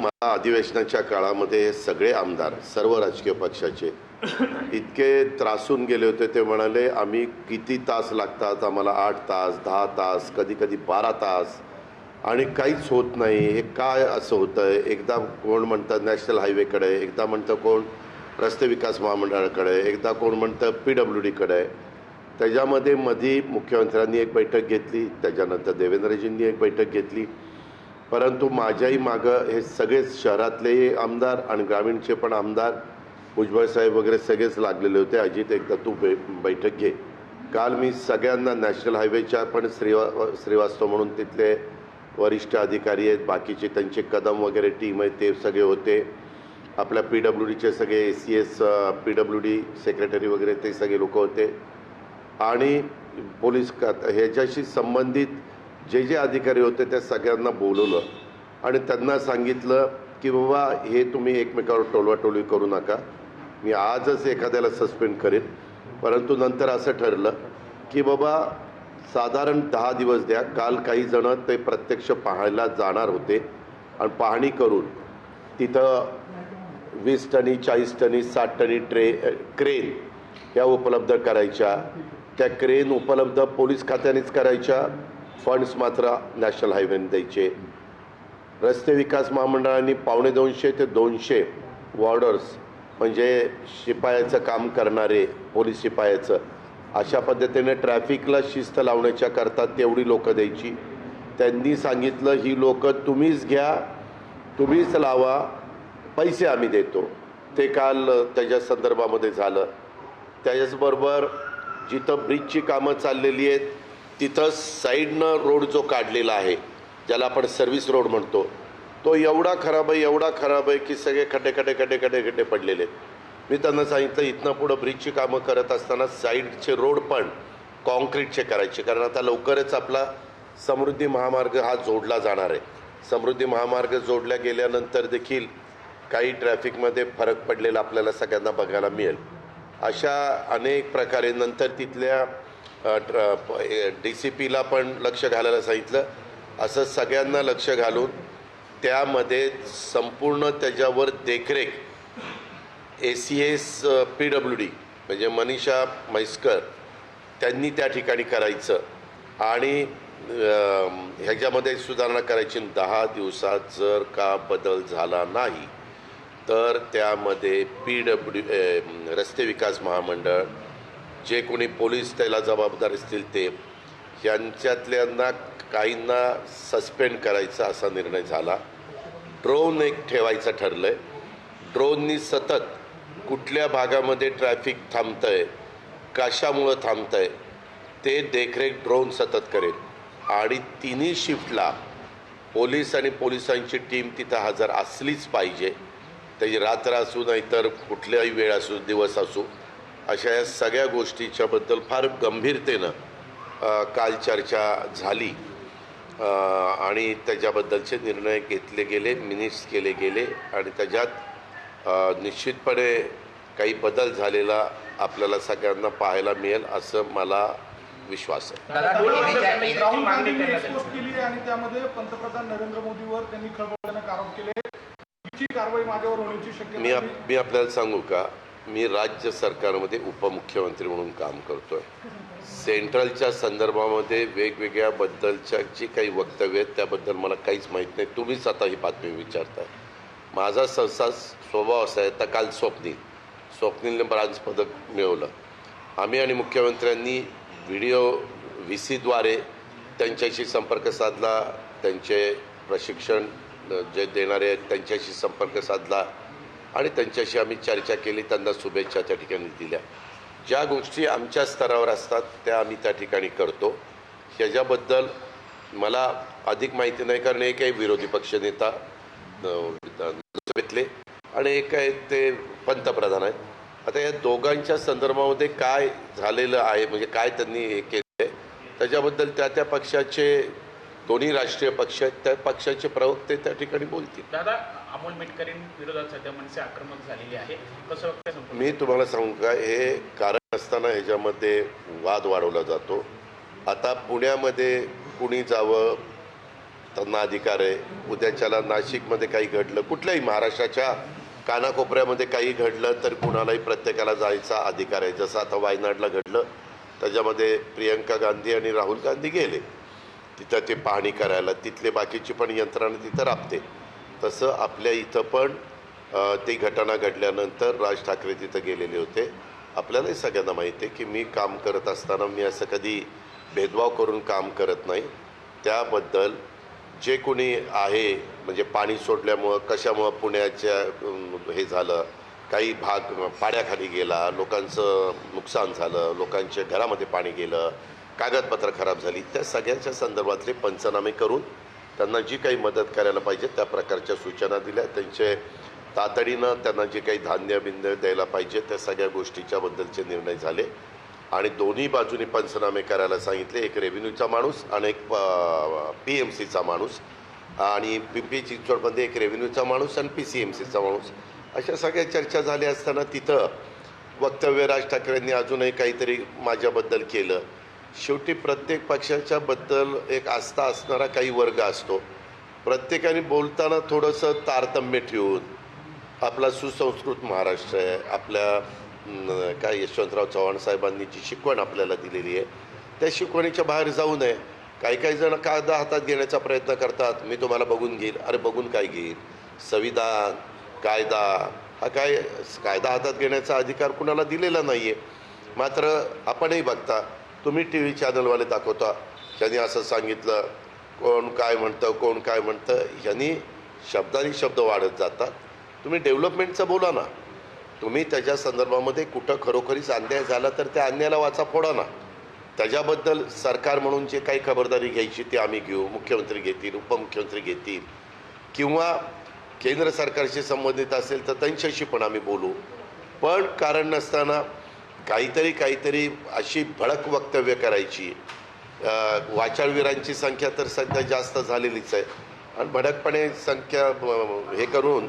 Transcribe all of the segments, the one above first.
मला अधिवेशनाच्या काळामध्ये हे सगळे आमदार सर्व राजकीय पक्षाचे इतके त्रासून गेले होते. ते म्हणाले आम्ही किती तास लागतात? आम्हाला आठ तास दहा तास कधी कधी बारा तास. आणि काहीच होत नाही. हे काय असं होतं आहे एकदा कोण म्हणतं नॅशनल हायवेकडे एकदा म्हणतं कोण रस्ते विकास महामंडळाकडे एकदा कोण म्हणतं पी डब्ल्यू डीकडे त्याच्यामध्ये मधी मुख्यमंत्र्यांनी एक बैठक घेतली त्याच्यानंतर देवेंद्रजींनी एक बैठक घेतली. परंतु माझ्याही मागं हे सगळेच शहरातलेही आमदार आणि ग्रामीणचे पण आमदार भुजबळ साहेब वगैरे सगळेच लागलेले होते. अजित एकदा तू बै बैठक घे. काल मी सगळ्यांना नॅशनल हायवेच्या पण श्रीवा श्रीवास्तव म्हणून तिथले वरिष्ठ अधिकारी आहेत बाकीचे त्यांचे कदम वगैरे टीम आहे ते सगळे होते. आपल्या पी डब्ल्यू डीचे सगळे A C S P W D secretary वगैरे ते सगळे लोक होते. आणि पोलीस का ह्याच्याशी संबंधित जे जे अधिकारी होते त्या सगळ्यांना बोलवलं आणि त्यांना सांगितलं की बाबा हे तुम्ही एकमेकावर टोलवाटोलवी करू नका. मी आजच एखाद्याला सस्पेंड करेन. परंतु नंतर असं ठरलं की बाबा साधारण दहा दिवस द्या. काल काही जण ते प्रत्यक्ष पाहायला जाणार होते आणि पाहणी करून तिथं वीस टनी चाळीस टनी साठ टनी ट्रे क्रेन या उपलब्ध करायच्या. त्या क्रेन उपलब्ध पोलीस खात्यानेच करायच्या. फंड्स मात्र नॅशनल हायवेने द्यायचे. रस्ते विकास महामंडळाने पावणे दोनशे ते दोनशे वॉर्डर्स म्हणजे शिपायाचं काम करणारे पोलीस शिपायाचं अशा पद्धतीने ट्रॅफिकला शिस्त लावण्याच्या करता तेवढी लोकं द्यायची. त्यांनी सांगितलं ही लोकं तुम्हीच घ्या तुम्हीच लावा पैसे आम्ही देतो. ते काल त्याच्या संदर्भामध्ये झालं. त्याच्याचबरोबर जिथं ब्रिजची कामं चाललेली आहेत तिथं साईडनं रोड जो काढलेला आहे ज्याला आपण सर्व्हिस रोड म्हणतो तो एवढा खराब आहे एवढा खराब आहे की सगळे खड्डे खड्डे खड्डे खड्डे खड्डे पडलेले आहेत. मी त्यांना सांगितलं इथनं पुढं ब्रिजची कामं करत असताना साईडचे रोड पण कॉन्क्रीटचे करायचे. कारण आता लवकरच आपला समृद्धी महामार्ग हा जोडला जाणार आहे. समृद्धी महामार्ग जोडल्या गेल्यानंतर देखील काही ट्रॅफिकमध्ये फरक पडलेला आपल्याला सगळ्यांना बघायला मिळेल. अशा अनेक प्रकारे नंतर तिथल्या डी सी पीला पण लक्ष घालायला सांगितलं. असं सगळ्यांना लक्ष घालून त्यामध्ये संपूर्ण त्याच्यावर देखरेख A C S P W D म्हणजे मनीषा म्हैसकर त्यांनी त्या ठिकाणी करायचं. आणि ह्याच्यामध्ये सुधारणा करायची दहा दिवसात जर का बदल झाला नाही तर त्यामध्ये पी डब्ल्यू रस्ते विकास महामंडळ जे कोणी पोलीस त्याला जबाबदार असतील ते यांच्यातल्यांना काहींना सस्पेंड करायचा असा निर्णय झाला. ड्रोन एक ठेवायचं ठरलं आहे ड्रोननी सतत कुठल्या भागामध्ये ट्रॅफिक थांबतं आहे कशामुळं थांबतं आहे ते देखरेख ड्रोन सतत करेल. आणि तिन्ही शिफ्टला पोलीस आणि पोलिसांची टीम तिथं हजर असलीच पाहिजे. त्याची रात्र असू नाहीतर कुठल्याही वेळ असू दिवस असू अशा या सगळ्या गोष्टीच्याबद्दल फार गंभीरतेनं काल चर्चा झाली आणि त्याच्याबद्दलचे निर्णय घेतले गेले मिनिट्स केले गेले आणि त्याच्यात निश्चितपणे काही बदल झालेला आपल्याला सगळ्यांना पाहायला मिळेल असं मला विश्वास आहे दादा ईडीच्या ईडीची राहुल मागणी गांधींनी करण्यात एक्सपोज आली. केली आणि त्यामध्ये पंतप्रधान नरेंद्र मोदीवर त्यांनी खळबळजनक आरोप केले तिची कारवाई माझ्यावर होण्याची शक्यता मी आप आहे. मी आपल्याला सांगू का मी राज्य सरकारमध्ये उपमुख्यमंत्री म्हणून काम करतो आहे सेंट्रलच्या संदर्भामध्ये वेगवेगळ्या बद्दलच्या जी काही वक्तव्य आहेत त्याबद्दल मला काहीच माहीत नाही. तुम्हीच आता ही बातमी विचारताय. माझा सहसा स्वभाव असा आहे तर काल स्वप्नील. स्वप्नीलने ब्रांज पदक मिळवलं. आम्ही आणि मुख्यमंत्र्यांनी व्हिडिओ व्ही सीद्वारे त्यांच्याशी संपर्क साधला. त्यांचे प्रशिक्षण जे देणारे आहेत त्यांच्याशी संपर्क साधला. आणि त्यांच्याशी आम्ही चर्चा केली त्यांना शुभेच्छा त्या ठिकाणी दिल्या. ज्या गोष्टी आमच्या स्तरावर असतात त्या आम्ही त्या ठिकाणी करतो. ह्याच्याबद्दल मला अधिक माहिती नाही कारण एक आहे विरोधी पक्षनेता अ, आणि एक आहे ते पंतप्रधान आहेत. आता या दोघांच्या संदर्भामध्ये काय झालेलं आहे म्हणजे काय त्यांनी हे केलं आहे त्याच्याबद्दल त्या त्या पक्षाचे दोन्ही राष्ट्रीय पक्ष आहेत त्या पक्षाचे प्रवक्ते त्या ठिकाणी बोलतील. दादा अमोल मिटकरीं विरोधात सध्या मनसे आक्रमक झालेली आहे. कसं मी तुम्हाला सांगू का हे कारण असताना ह्याच्यामध्ये वाद वाढवला जातो. आता पुण्यामध्ये कुणी जावं त्यांना अधिकार आहे. उद्याच्याला नाशिकमध्ये काही घडलं कुठल्याही महाराष्ट्राच्या कानाकोपऱ्यामध्ये काही घडलं तर कुणालाही प्रत्येकाला जायचा अधिकार आहे. जसं आता वायनाडला घडलं त्याच्यामध्ये प्रियंका गांधी आणि राहुल गांधी गेले. तिथं ते पाहणी करायला तिथले बाकीची पण यंत्रणा तिथं राबते. तसं आपल्या इथं पण ती घटना घडल्यानंतर राज ठाकरे तिथं गेलेले होते. आपल्यालाही सगळ्यांना माहिती आहे की मी काम करत असताना मी असं कधी भेदभाव करून काम करत नाही. त्याबद्दल जे कोणी आहे म्हणजे पाणी सोडल्यामुळं कशामुळं पुण्याच्या हे झालं काही भाग पाण्याखाली गेला लोकांचं नुकसान झालं लोकांच्या घरामध्ये पाणी गेलं कागदपत्र खराब झाली त्या सगळ्यांच्या संदर्भातले पंचनामे करून त्यांना जी काही मदत करायला पाहिजे त्या प्रकारच्या सूचना दिल्या. त्यांचे तातडीनं त्यांना जे काही धान्य बिन्य द्यायला पाहिजे त्या सगळ्या गोष्टीच्याबद्दलचे निर्णय झाले. आणि दोन्ही बाजूनी पंचनामे करायला सांगितले. एक रेव्हेन्यूचा माणूस आणि एक पी एम सीचा माणूस. आणि पिंपरी चिंचवडमध्ये एक रेव्हेन्यूचा माणूस आणि पी सी एम सीचा माणूस. अशा सगळ्या चर्चा झाल्या असताना तिथं वक्तव्य राज ठाकरेंनी अजूनही काहीतरी माझ्याबद्दल केलं. शेवटी प्रत्येक पक्षाच्या बद्दल एक आस्था असणारा काही वर्ग असतो. प्रत्येकाने बोलताना थोडंसं तारतम्य ठेवून आपला सुसंस्कृत महाराष्ट्र आहे आपल्या काय यशवंतराव चव्हाण साहेबांनी जी शिकवण आपल्याला दिलेली आहे त्या शिकवणीच्या बाहेर जाऊ नये. काही काही जण कायदा हातात घेण्याचा प्रयत्न करतात मी तुम्हाला बघून घेईल अरे बघून काय घेईल संविधान कायदा हा काय कायदा हातात घेण्याचा अधिकार कुणाला दिलेला नाही आहे मात्र आपणही बघता तुम्ही टी व्ही चॅनलवाले दाखवता. त्यांनी असं सांगितलं कोण काय म्हणतं कोण काय म्हणतं यांनी शब्दानी शब्द वाढत जातात. तुम्ही डेव्हलपमेंटचं बोला ना. तुम्ही त्याच्या संदर्भामध्ये कुठं खरोखरीच अन्याय झाला तर त्या अन्यायाला वाचा फोडा ना. त्याच्याबद्दल सरकार म्हणून जे काही खबरदारी घ्यायची ती आम्ही घेऊ. मुख्यमंत्री घेतील उपमुख्यमंत्री घेतील. किंवा केंद्र सरकारशी संबंधित असेल तर त्यांच्याशी पण आम्ही बोलू. पण कारण नसताना काहीतरी काहीतरी अशी भडक वक्तव्य करायची. वाचाळवीरांची संख्या तर सध्या जास्त झालेलीच आहे. आणि भडकपणे संख्या हे करून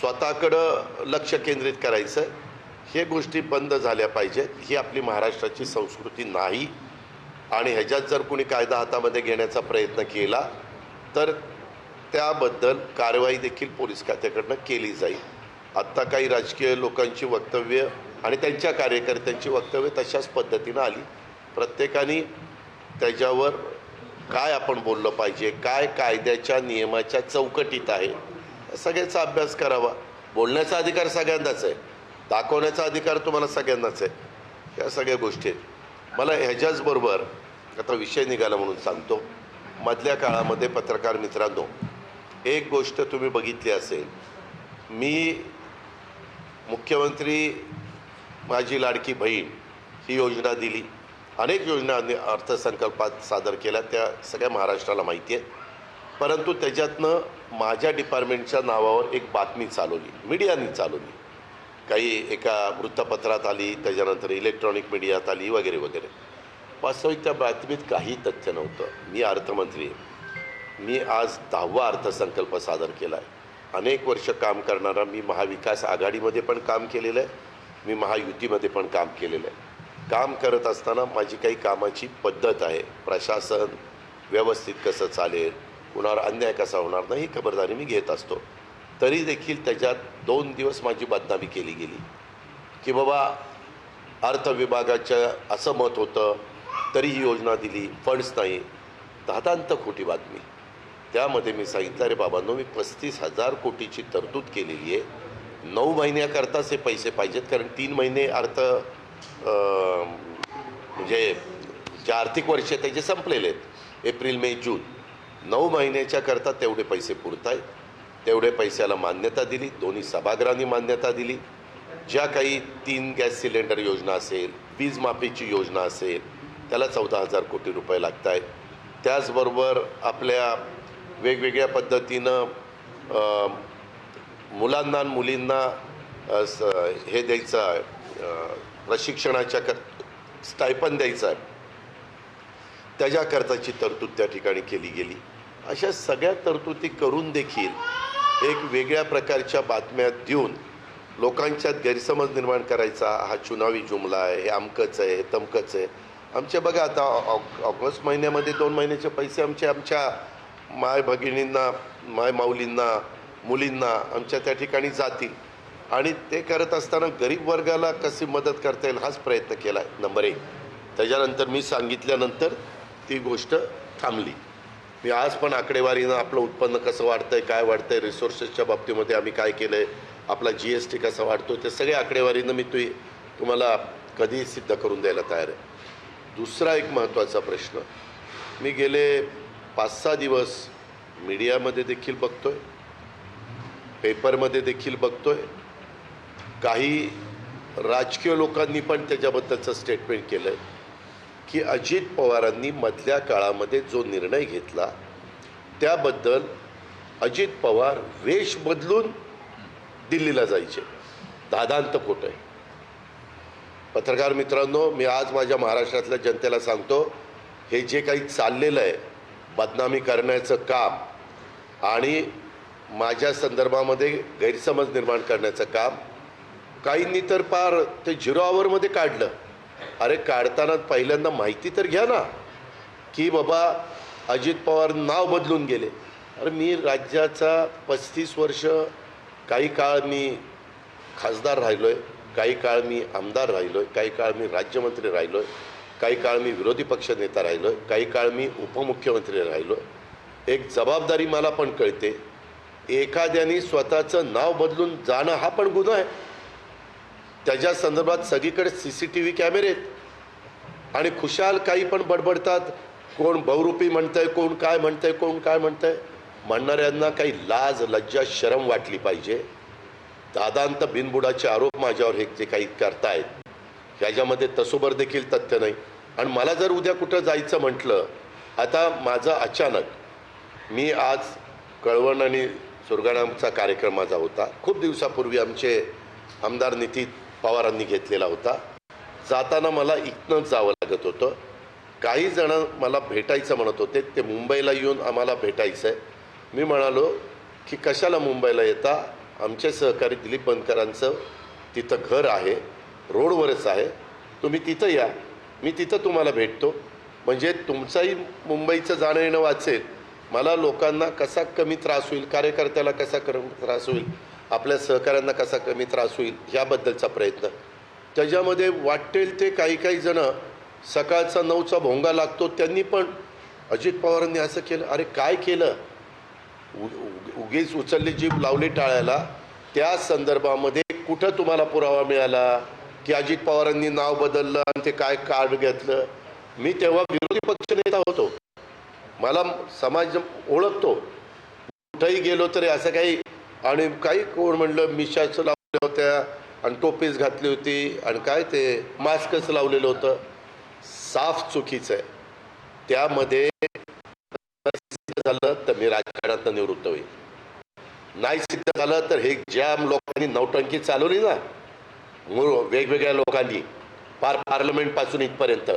स्वतःकडं लक्ष केंद्रित करायचं. हे गोष्टी बंद झाल्या पाहिजेत. ही आपली महाराष्ट्राची संस्कृती नाही. आणि ह्याच्यात जर कोणी कायदा हातामध्ये घेण्याचा प्रयत्न केला तर त्याबद्दल कारवाई देखील पोलीस खात्याकडनं केली जाईल. आत्ता काही राजकीय लोकांची वक्तव्य आणि त्यांच्या कार्यकर्त्यांची वक्तव्य तशाच पद्धतीनं आली. प्रत्येकाने त्याच्यावर काय आपण बोललं पाहिजे काय कायद्याच्या नियमाच्या चौकटीत आहे सगळ्याचा अभ्यास करावा. बोलण्याचा अधिकार सगळ्यांनाच आहे. दाखवण्याचा अधिकार तुम्हाला सगळ्यांनाच आहे. या सगळ्या गोष्टी आहेत. मला ह्याच्याचबरोबर आता विषय निघाला म्हणून सांगतो. मधल्या काळामध्ये पत्रकार मित्रांनो एक गोष्ट तुम्ही बघितली असेल. मी मुख्यमंत्री माझी लाडकी बहीण ही योजना दिली. अनेक योजना अर्थसंकल्पात सादर केल्या त्या सगळ्या महाराष्ट्राला माहिती आहेत. परंतु त्याच्यातनं माझ्या डिपार्टमेंटच्या नावावर एक बातमी चालवली मीडियाने चालवली. काही एका वृत्तपत्रात आली त्याच्यानंतर इलेक्ट्रॉनिक मीडियात आली वगैरे वगैरे. वास्तविक त्या बातमीत काही तथ्य नव्हतं. मी अर्थमंत्री आहे. मी आज दहावा अर्थसंकल्प सादर केला आहे अनेक वर्ष काम करणारा मी महाविकास आघाडीमध्ये पण काम केलेलं आहे. मी महायुतीमध्ये पण काम केलेलं आहे. काम करत असताना माझी काही कामाची पद्धत आहे. प्रशासन व्यवस्थित कसं चालेल कुणावर अन्याय कसा होणार नाही ही खबरदारी मी घेत असतो. तरी देखील त्याच्यात दोन दिवस माझी बदनामी केली गेली. की बाबा अर्थ असं मत होतं तरी ही योजना दिली फंड्स नाही. दादांत खोटी बातमी. त्यामध्ये मी सांगितलं अरे बाबांनो मी पस्तीस हजार कोटीची तरतूद केलेली आहे. नऊ महिन्याकरताच हे पैसे पाहिजेत कारण तीन महिने अर्थ म्हणजे जे आर्थिक वर्ष आहे त्याचे संपलेले आहेत. April May June. नऊ महिन्याच्या करता तेवढे पैसे पुरत आहेत तेवढे पैशाला मान्यता दिली. दोन्ही सभागृहांनी मान्यता दिली. ज्या काही तीन गॅस सिलेंडर योजना असेल वीज माफीची योजना असेल त्याला चौदा हजार कोटी रुपये लागत आहेत त्याचबरोबर आपल्या वेगवेगळ्या पद्धतीनं मुलांना आणि मुलींना स- हे द्यायचं आहे. प्रशिक्षणाच्या कर स्टायपन द्यायचं आहे. त्याच्याकरताची तरतूद त्या ठिकाणी केली गेली. अशा सगळ्या तरतुदी करून देखील एक वेगळ्या प्रकारच्या बातम्या देऊन लोकांच्यात गैरसमज निर्माण करायचा. हा चुनावी जुमला आहे हे अमकच आहे हे तमकच आहे. आमचे बघा आता ऑगस्ट महिन्यामध्ये दोन महिन्याचे पैसे आमचे आमच्या माय भगिनींना माय माऊलींना मुलींना आमच्या त्या ठिकाणी जातील. आणि ते करत असताना गरीब वर्गाला कशी मदत करता येईल हाच प्रयत्न केला आहे नंबर एक. त्याच्यानंतर मी सांगितल्यानंतर ती गोष्ट थांबली. मी आज पण आकडेवारीनं आपलं उत्पन्न कसं वाढतं आहे काय वाढतं आहे रिसोर्सेसच्या बाबतीमध्ये आम्ही काय केलं आहे आपला जी एस टी कसा वाढतो ते सगळे आकडेवारीनं मी तुम्ही तुम्हाला कधीही सिद्ध करून द्यायला तयार आहे. दुसरा एक महत्त्वाचा प्रश्न. मी गेले पाच सहा दिवस मीडियामध्ये देखील बघतो आहे पेपरमध्ये देखील बघतोय. काही राजकीय लोकांनी पण त्याच्याबद्दलचं स्टेटमेंट केलं आहे की अजित पवारांनी मधल्या काळामध्ये जो निर्णय घेतला त्याबद्दल अजित पवार वेश बदलून दिल्लीला जायचे. दादांत खोटं आहे पत्रकार मित्रांनो मी आज माझ्या महाराष्ट्रातल्या जनतेला सांगतो हे जे काही चाललेलं आहे बदनामी करण्याचं काम आणि माझ्या संदर्भामध्ये गैरसमज निर्माण करण्याचं काम काहींनी तर पार ते झिरो आवरमध्ये काढलं. अरे काढताना पहिल्यांदा माहिती तर घ्या ना की बाबा अजित पवार नाव बदलून गेले. अरे मी राज्याचा पस्तीस वर्ष काही काळ मी खासदार राहिलो आहे काही काळ मी आमदार राहिलो आहे काही काळ मी राज्यमंत्री राहिलो आहे काही काळ मी विरोधी पक्ष नेता राहिलो आहे काही काळ मी उपमुख्यमंत्री राहिलो आहे एक जबाबदारी मला पण कळते. एखाद्याने स्वतःचं नाव बदलून जाणं हा पण गुन्हा आहे. त्याच्या संदर्भात सगळीकडे सी सी टी व्ही कॅमेरे आहेत. आणि खुशाल काही पण बडबडतात. कोण बहुरूपी म्हणतंय कोण काय म्हणतंय कोण काय म्हणतंय. म्हणणाऱ्यांना काही लाज लज्जा शरम वाटली पाहिजे. दादांत बिनबुडाचे आरोप माझ्यावर हे जे काही करतायत ह्याच्यामध्ये तसोबर देखील तथ्य नाही. आणि मला जर उद्या कुठं जायचं म्हटलं आता माझं अचानक मी आज कळवण आणि सुरगाणाचा कार्यक्रम माझा होता. खूप दिवसापूर्वी आमचे आमदार नितीन पवारांनी घेतलेला होता. जाताना मला इथनंच जावं लागत होतं. काही जण मला भेटायचं म्हणत होते. ते मुंबईला येऊन आम्हाला भेटायचं आहे मी म्हणालो की कशाला मुंबईला येता? आमचे सहकारी दिलीप बनकरांचं तिथं घर आहे. रोडवरच आहे. तुम्ही तिथं या. मी तिथं तुम्हाला भेटतो. म्हणजे तुमचंही मुंबईचं जाणं येणं वाचेल. मला लोकांना कसा कमी त्रास होईल कार्यकर्त्याला कसा कमी त्रास होईल आपल्या सहकाऱ्यांना कसा कमी त्रास होईल ह्याबद्दलचा प्रयत्न. त्याच्यामध्ये वाटेल ते काही काही जण सकाळचा नऊचा भोंगा लागतो त्यांनी पण अजित पवारांनी असं केलं अरे काय केलं? उ- उगीच उचलली जीव लावली टाळायला. त्या संदर्भामध्ये कुठं तुम्हाला पुरावा मिळाला? की अजित पवारांनी नाव बदललं आणि ते काय कार्ड घेतलं? मी तेव्हा विरोधी पक्षनेता होतो. मला समाज ओळखतो. कुठंही गेलो तरी असं काही आणि काही कोण म्हणलं मिशाचं लावल्या होत्या आणि टोपीच घातली होती आणि काय ते मास्कच लावलेलं होतं. साफ चुकीचं आहे. त्यामध्ये सिद्ध झालं तर मी राजकारणात निवृत्त होईल. नाही सिद्ध झालं तर हे ज्या लोकांनी नौटंकी चालवली ना मूळ वेगवेगळ्या लोकांनी पार पार्लमेंटपासून इथपर्यंत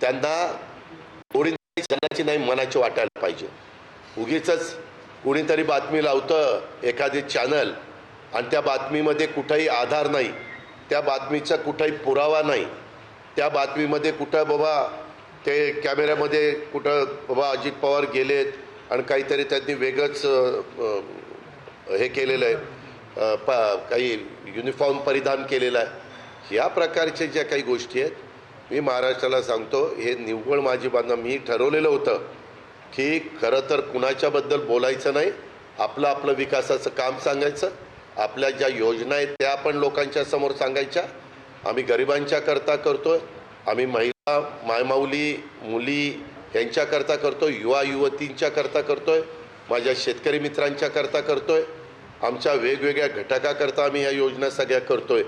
त्यांना थोडी जनाची नाही मनाची वाटायला पाहिजे. उगीच कुणीतरी बातमी लावतं एखादी चॅनल आणि त्या बातमीमध्ये कुठंही आधार नाही. त्या बातमीचा कुठंही पुरावा नाही. त्या बातमीमध्ये कुठं बाबा ते कॅमेऱ्यामध्ये कुठं बाबा अजित पवार गेलेत आणि काहीतरी त्यांनी वेगळंच हे केलेलं आहे. प काही युनिफॉर्म परिधान केलेला आहे. ह्या प्रकारच्या ज्या काही गोष्टी आहेत मी महाराष्ट्राला सांगतो हे निव्वळ माझी बांधणं मी ठरवलेलं होतं की खरं तर कुणाच्याबद्दल बोलायचं नाही आपलं आपलं विकासाचं काम सांगायचं आपल्या ज्या योजना आहेत त्या पण लोकांच्या समोर सांगायच्या. आम्ही गरिबांच्या करता करतो आम्ही महिला मायमाऊली मुली यांच्याकरता करतो युवा युवतींच्या करता करतोय माझ्या शेतकरी मित्रांच्या करता करतोय आमच्या वेगवेगळ्या घटकाकरता आम्ही ह्या योजना सगळ्या करतोय.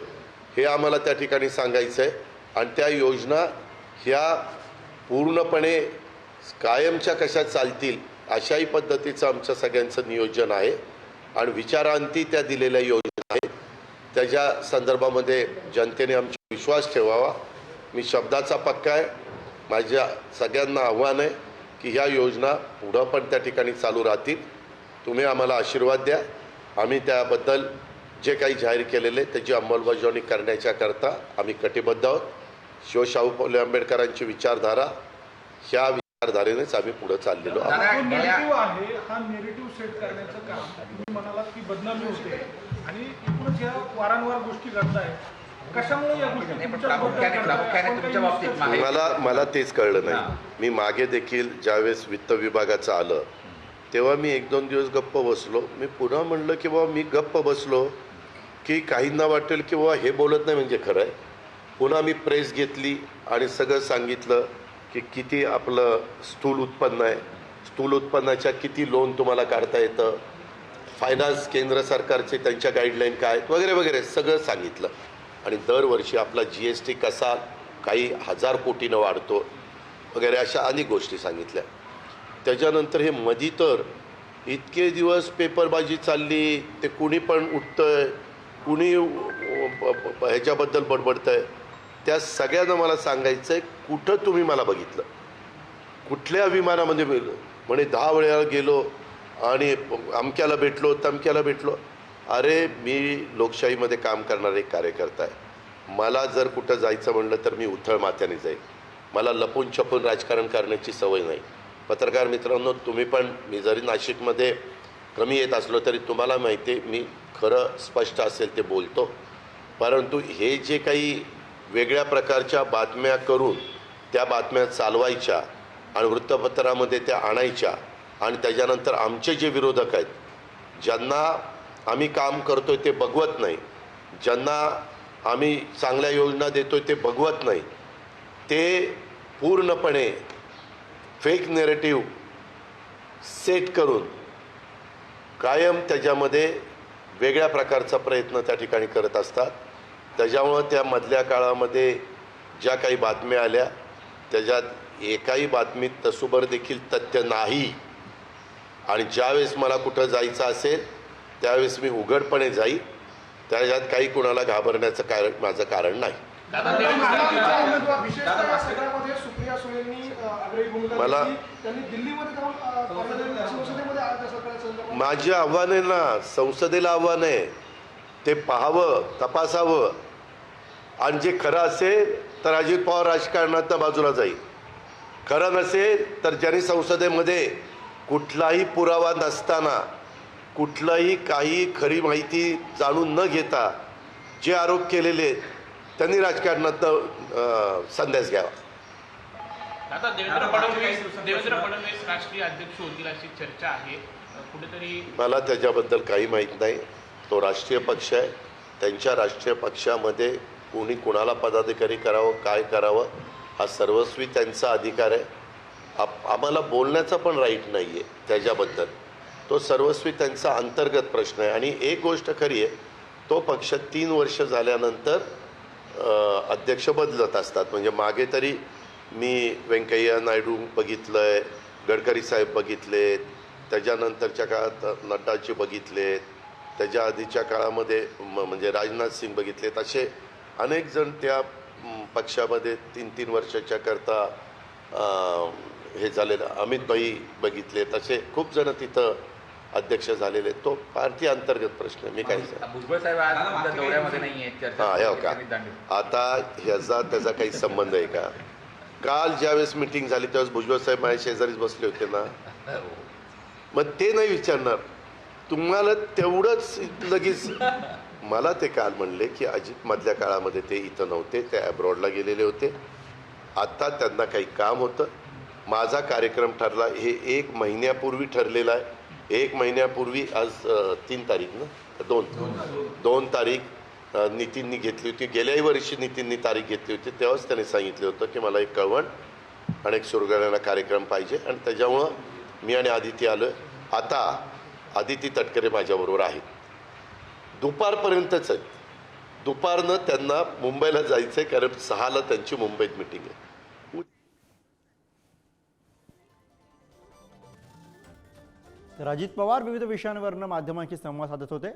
हे आम्हाला त्या ठिकाणी सांगायचं आहे आणि त्या योजना ह्या पूर्णपणे कायमच्या कशा चालतील अशाही पद्धतीचं आमचं सगळ्यांचं नियोजन आहे. आणि विचारांती त्या दिलेल्या योजना आहेत. त्याच्या संदर्भामध्ये जनतेने आमचा विश्वास ठेवावा. मी शब्दाचा पक्का आहे. माझ्या सगळ्यांना आव्हान आहे की ह्या योजना पुढं पण त्या ठिकाणी चालू राहतील. तुम्ही आम्हाला आशीर्वाद द्या. आम्ही त्याबद्दल जे काही जाहीर केलेले त्याची अंमलबजावणी करण्याच्या करता आम्ही कटिबद्ध आहोत. शिवशाहू फुले आंबेडकरांची विचारधारा ह्या विचारधारेनेच आम्ही पुढे चाललेलो हा मला मला तेच कळलं. नाही. मी मागे देखील ज्यावेळेस वित्त विभागाचं आलं तेव्हा मी एक दोन दिवस गप्प बसलो. मी पुन्हा म्हणलं की बाबा मी गप्प बसलो की काहींना वाटेल की बाबा हे बोलत नाही म्हणजे खरं आहे. पुन्हा मी प्रेस घेतली आणि सगळं सांगितलं की किती आपलं स्थूल उत्पन्न आहे. स्थूल उत्पन्नाच्या किती लोन तुम्हाला काढता येतं? फायनान्स केंद्र सरकारचे त्यांच्या गाईडलाईन काय? आहेत वगैरे वगैरे सगळं सांगितलं. आणि दरवर्षी आपला जी एस टी कसा काही हजार कोटीनं वाढतो वगैरे अशा अनेक गोष्टी सांगितल्या. त्याच्यानंतर हे मधी तर इतके दिवस पेपरबाजी चालली ते कुणी पण उठतंय कुणी ह्याच्याबद्दल बडबडतं आहे त्या सगळ्यांना मला सांगायचं आहे कुठं तुम्ही मला बघितलं? कुठल्या विमानामध्ये गेलो म्हणे दहा वेळा गेलो आणि अमक्याला भेटलो तमक्याला भेटलो. अरे मी लोकशाहीमध्ये काम करणारे एक कार्यकर्ता आहे. मला जर कुठं जायचं म्हणलं तर मी उथळ माथ्याने जाईल मला लपून छपून राजकारण करण्याची सवय नाही. पत्रकार मित्रांनो तुम्ही पण मी जरी नाशिकमध्ये कमी येत असलो तरी तुम्हाला माहिती आहे मी खरं स्पष्ट असेल ते बोलतो. परंतु हे जे काही वेगळ्या प्रकारच्या बातम्या करून त्या बातम्या चालवायच्या आणि वृत्तपत्रामध्ये त्या आणायच्या आणि त्याच्यानंतर आमचे जे विरोधक आहेत ज्यांना आम्ही काम करतो आहे ते बघवत नाही ज्यांना आम्ही चांगल्या योजना देतो आहे ते बघवत नाही ते पूर्णपणे फेक नेरेटिव्ह सेट करून कायम त्याच्यामध्ये वेगळ्या प्रकारचा प्रयत्न त्या ठिकाणी करत असतात. त्याच्यामुळं त्या मधल्या काळामध्ये ज्या काही बातम्या आल्या त्याच्यात एकाही बातमीत तसुबर देखील तथ्य नाही. आणि ज्यावेळेस मला कुठं जायचं असेल त्यावेळेस मी उघडपणे जाईल त्याच्यात काही कुणाला घाबरण्याचं कारण माझं कारण नाही. मला- माझे आव्हान आहे ना संसदेला आव्हान आहे ते पाहावं तपासावं. आणि जे खरं असेल तर अजित पवार राजकारणात बाजूला जाईल. खरं नसेल तर ज्यांनी संसदेमध्ये कुठलाही पुरावा नसताना कुठलाही काही खरी माहिती जाणून न घेता जे आरोप केलेले आहेत त्यांनी राजकारणात संदेश घ्यावा. दादा देवेंद्र फडणवीस देवेंद्र फडणवीस राष्ट्रीय अध्यक्ष होतील अशी चर्चा आहे. कुठेतरी मला त्याच्याबद्दल काही माहीत नाही. तो राष्ट्रीय पक्ष आहे. त्यांच्या राष्ट्रीय पक्षामध्ये कोणी कुणाला पदाधिकारी करावं काय करावं हा सर्वस्वी त्यांचा अधिकार आहे. आप आम्हाला बोलण्याचा पण राईट नाही आहे त्याच्याबद्दल. तो सर्वस्वी त्यांचा अंतर्गत प्रश्न आहे. आणि एक गोष्ट खरी आहे तो पक्ष तीन वर्ष झाल्यानंतर अध्यक्ष बदलत असतात. म्हणजे मागे तरी मी व्यंकय्या नायडू बघितलं आहे गडकरी साहेब बघितले त्याच्यानंतरच्या काळात नड्डाजी बघितले त्याच्या आधीच्या काळामध्ये म- म्हणजे राजनाथ सिंग बघितलेत असे अनेक जण त्या पक्षामध्ये तीन तीन वर्षाच्या करता हे झालेलं अमित भाई बघितलेत असे खूप जण तिथं अध्यक्ष झालेले. आहेत. तो भारतीय अंतर्गत प्रश्न आहे. मी काय हा हे का. आता ह्याचा त्याचा काही संबंध आहे का? काल ज्यावेळेस मिटिंग झाली त्यावेळेस भुजबळ साहेब माझ्या शेजारीच बसले होते ना? मग ते नाही विचारणार. तुम्हाला तेवढंच लगेच मला ते काल म्हणले की अजितमधल्या काळामध्ये ते इथं नव्हते ते अब्रॉडला गेलेले होते. आत्ता त्यांना काही काम होतं. माझा कार्यक्रम ठरला हे एक महिन्यापूर्वी ठरलेला आहे. एक महिन्यापूर्वी आज तीन तारीख ना? दोन. दोन तारीख नितीननी घेतली होती. गेल्याही वर्षी नितीननी तारीख घेतली होती. तेव्हाच त्याने सांगितलं होतं की मला एक कळवण आणि एक सुरगाण्याला कार्यक्रम पाहिजे आणि त्याच्यामुळं मी आणि आदिती आलो आता आदिती तटकरे माझ्याबरोबर आहेत. दुपारपर्यंतच आहेत. दुपारनं त्यांना मुंबईला जायचं आहे कारण सहाला त्यांची मुंबईत मिटिंग आहे. राजित पवार विविध विषयांवरनं माध्यमांशी संवाद साधत होते.